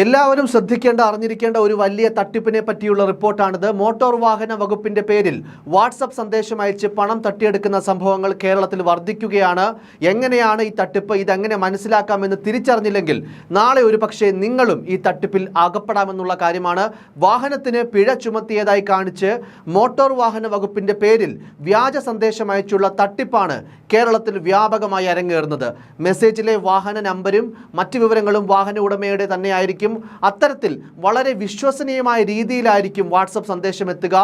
എല്ലാവരും ശ്രദ്ധിക്കേണ്ട അറിഞ്ഞിരിക്കേണ്ട ഒരു വലിയ തട്ടിപ്പിനെ പറ്റിയുള്ള റിപ്പോർട്ടാണിത്. മോട്ടോർ വാഹന വകുപ്പിന്റെ പേരിൽ വാട്സപ്പ് സന്ദേശം അയച്ച് പണം തട്ടിയെടുക്കുന്ന സംഭവങ്ങൾ കേരളത്തിൽ വർദ്ധിക്കുകയാണ്. എങ്ങനെയാണ് ഈ തട്ടിപ്പ്? ഇതെങ്ങനെ മനസ്സിലാക്കാമെന്ന് തിരിച്ചറിഞ്ഞില്ലെങ്കിൽ നാളെ ഒരു നിങ്ങളും ഈ തട്ടിപ്പിൽ അകപ്പെടാമെന്നുള്ള കാര്യമാണ്. വാഹനത്തിന് പിഴ ചുമത്തിയതായി കാണിച്ച് മോട്ടോർ വാഹന വകുപ്പിന്റെ പേരിൽ വ്യാജ സന്ദേശം അയച്ചുള്ള തട്ടിപ്പാണ് കേരളത്തിൽ വ്യാപകമായി അരങ്ങേറുന്നത്. മെസ്സേജിലെ വാഹന നമ്പരും മറ്റു വിവരങ്ങളും വാഹന ഉടമയുടെ തന്നെയായിരിക്കും അത്തരത്തിൽ വളരെ വിശ്വസനീയമായ രീതിയിലായിരിക്കും വാട്സപ്പ് സന്ദേശം എത്തുക.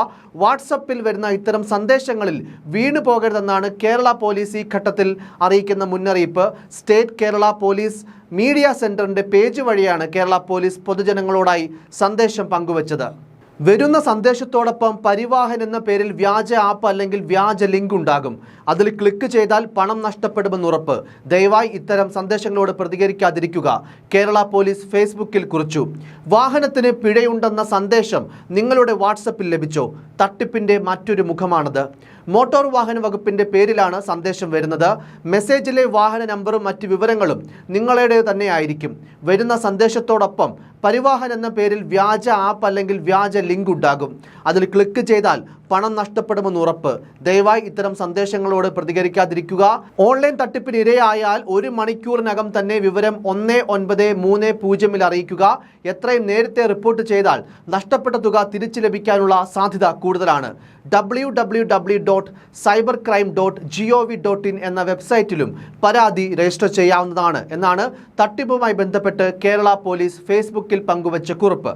വാട്സപ്പിൽ വരുന്ന ഇത്തരം സന്ദേശങ്ങളിൽ വീണു പോകരുതെന്നാണ് കേരള പോലീസ് ഈ ഘട്ടത്തിൽ അറിയിക്കുന്ന മുന്നറിയിപ്പ്. സ്റ്റേറ്റ് കേരള പോലീസ് മീഡിയ സെന്ററിന്റെ പേജ് വഴിയാണ് കേരള പോലീസ് പൊതുജനങ്ങളോടായി സന്ദേശം പങ്കുവച്ചത്. വരുന്ന സന്ദേശത്തോടൊപ്പം പരിവാഹൻ എന്ന പേരിൽ വ്യാജ ആപ്പ് അല്ലെങ്കിൽ വ്യാജ ലിങ്ക് ഉണ്ടാകും. അതിൽ ക്ലിക്ക് ചെയ്താൽ പണം നഷ്ടപ്പെടുമെന്ന് ഉറപ്പ്. ദയവായി ഇത്തരം സന്ദേശങ്ങളോട് പ്രതികരിക്കാതിരിക്കുക. കേരള പോലീസ് ഫേസ്ബുക്കിൽ കുറിച്ചു. വാഹനത്തിന് പിഴയുണ്ടെന്ന സന്ദേശം നിങ്ങളുടെ വാട്സപ്പിൽ ലഭിച്ചോ? തട്ടിപ്പിന്റെ മറ്റൊരു മുഖമാണത്. മോട്ടോർ വാഹന വകുപ്പിന്റെ പേരിലാണ് സന്ദേശം വരുന്നത്. മെസ്സേജിലെ വാഹന നമ്പറും മറ്റ് വിവരങ്ങളും നിങ്ങളുടെ തന്നെയായിരിക്കും. വരുന്ന സന്ദേശത്തോടൊപ്പം പരിവാഹൻ എന്ന പേരിൽ വ്യാജ ആപ്പ് അല്ലെങ്കിൽ വ്യാജ ലിങ്ക് ഉണ്ടാകും. അതിൽ ക്ലിക്ക് ചെയ്താൽ പണം നഷ്ടപ്പെടുമെന്ന് ഉറപ്പ്. ദയവായി ഇത്തരം സന്ദേശങ്ങളോട് പ്രതികരിക്കാതിരിക്കുക. ഓൺലൈൻ തട്ടിപ്പിന് ഇരയായാൽ ഒരു മണിക്കൂറിനകം തന്നെ വിവരം ഒന്ന് ഒൻപത് മൂന്ന് പൂജ്യമിൽ അറിയിക്കുക. എത്രയും നേരത്തെ റിപ്പോർട്ട് ചെയ്താൽ നഷ്ടപ്പെട്ട തുക തിരിച്ചു ലഭിക്കാനുള്ള സാധ്യത കൂടുതലാണ്. ഇൻ എന്ന വെബ്സൈറ്റിലും പരാതി രജിസ്റ്റർ ചെയ്യാവുന്നതാണ് എന്നാണ് തട്ടിപ്പുമായി ബന്ധപ്പെട്ട് കേരള പോലീസ് ഫേസ്ബുക്കിൽ പങ്കുവച്ച കുറിപ്പ്.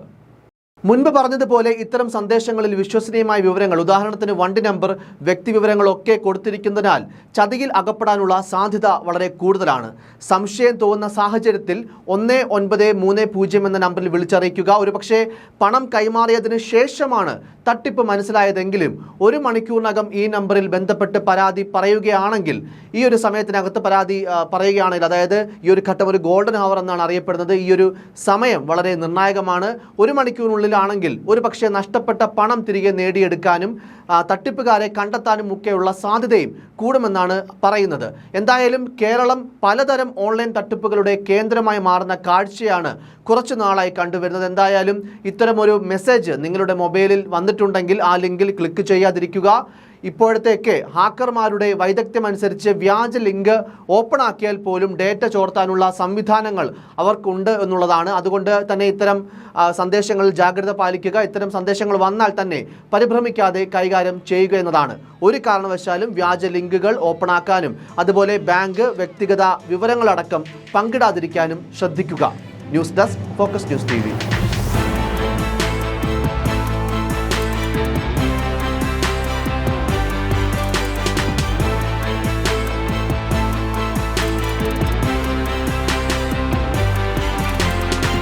മുൻപ് പറഞ്ഞതുപോലെ ഇത്തരം സന്ദേശങ്ങളിൽ വിശ്വസനീയമായ വിവരങ്ങൾ ഉദാഹരണത്തിന് വണ്ടി നമ്പർ വ്യക്തി വിവരങ്ങളൊക്കെ കൊടുത്തിരിക്കുന്നതിനാൽ ചതിയിൽ അകപ്പെടാനുള്ള സാധ്യത വളരെ കൂടുതലാണ്. സംശയം തോന്നുന്ന സാഹചര്യത്തിൽ ഒന്ന് ഒൻപത് മൂന്ന് പൂജ്യം എന്ന നമ്പറിൽ വിളിച്ചറിയിക്കുക. ഒരുപക്ഷെ പണം കൈമാറിയതിന് ശേഷമാണ് തട്ടിപ്പ് മനസ്സിലായതെങ്കിലും ഒരു മണിക്കൂറിനകം ഈ നമ്പറിൽ ബന്ധപ്പെട്ട് പരാതി പറയുകയാണെങ്കിൽ ഈ ഒരു സമയത്തിനകത്ത് പരാതി പറയുകയാണെങ്കിൽ അതായത് ഈ ഒരു ഘട്ടം ഒരു ഗോൾഡൻ ഹവർ എന്നാണ് അറിയപ്പെടുന്നത്. ഈ ഒരു സമയം വളരെ നിർണായകമാണ്. ഒരു മണിക്കൂറിനുള്ളിലാണെങ്കിൽ ഒരു പക്ഷേ നഷ്ടപ്പെട്ട പണം തിരികെ നേടിയെടുക്കാനും തട്ടിപ്പുകാരെ കണ്ടെത്താനും ഒക്കെയുള്ള സാധ്യതയും കൂടുമെന്നാണ് പറയുന്നത്. എന്തായാലും കേരളം പലതരം ഓൺലൈൻ തട്ടിപ്പുകളുടെ കേന്ദ്രമായി മാറുന്ന കാഴ്ചയാണ് കുറച്ചു നാളായി കണ്ടുവരുന്നത്. എന്തായാലും ഇത്തരമൊരു മെസ്സേജ് നിങ്ങളുടെ മൊബൈലിൽ വന്നിട്ടുണ്ടെങ്കിൽ ആ ലിങ്കിൽ ക്ലിക്ക് ചെയ്യാതിരിക്കുക. ഇപ്പോഴത്തേക്ക് ഹാക്കർമാരുടെ വൈദഗ്ധ്യമനുസരിച്ച് വ്യാജ ലിങ്ക് ഓപ്പൺ ആക്കിയാൽ പോലും ഡേറ്റ ചോർത്താനുള്ള സംവിധാനങ്ങൾ അവർക്കുണ്ട് എന്നുള്ളതാണ്. അതുകൊണ്ട് തന്നെ ഇത്തരം സന്ദേശങ്ങളിൽ ജാഗ്രത പാലിക്കുക. ഇത്തരം സന്ദേശങ്ങൾ വന്നാൽ തന്നെ പരിഭ്രമിക്കാതെ കൈകാര്യം ചെയ്യുക എന്നതാണ്. ഒരു കാരണവശാലും വ്യാജ ലിങ്കുകൾ ഓപ്പൺ ആക്കാനും അതുപോലെ ബാങ്ക് വ്യക്തിഗത വിവരങ്ങളടക്കം പങ്കിടാതിരിക്കാനും ശ്രദ്ധിക്കുക. News desk focus news T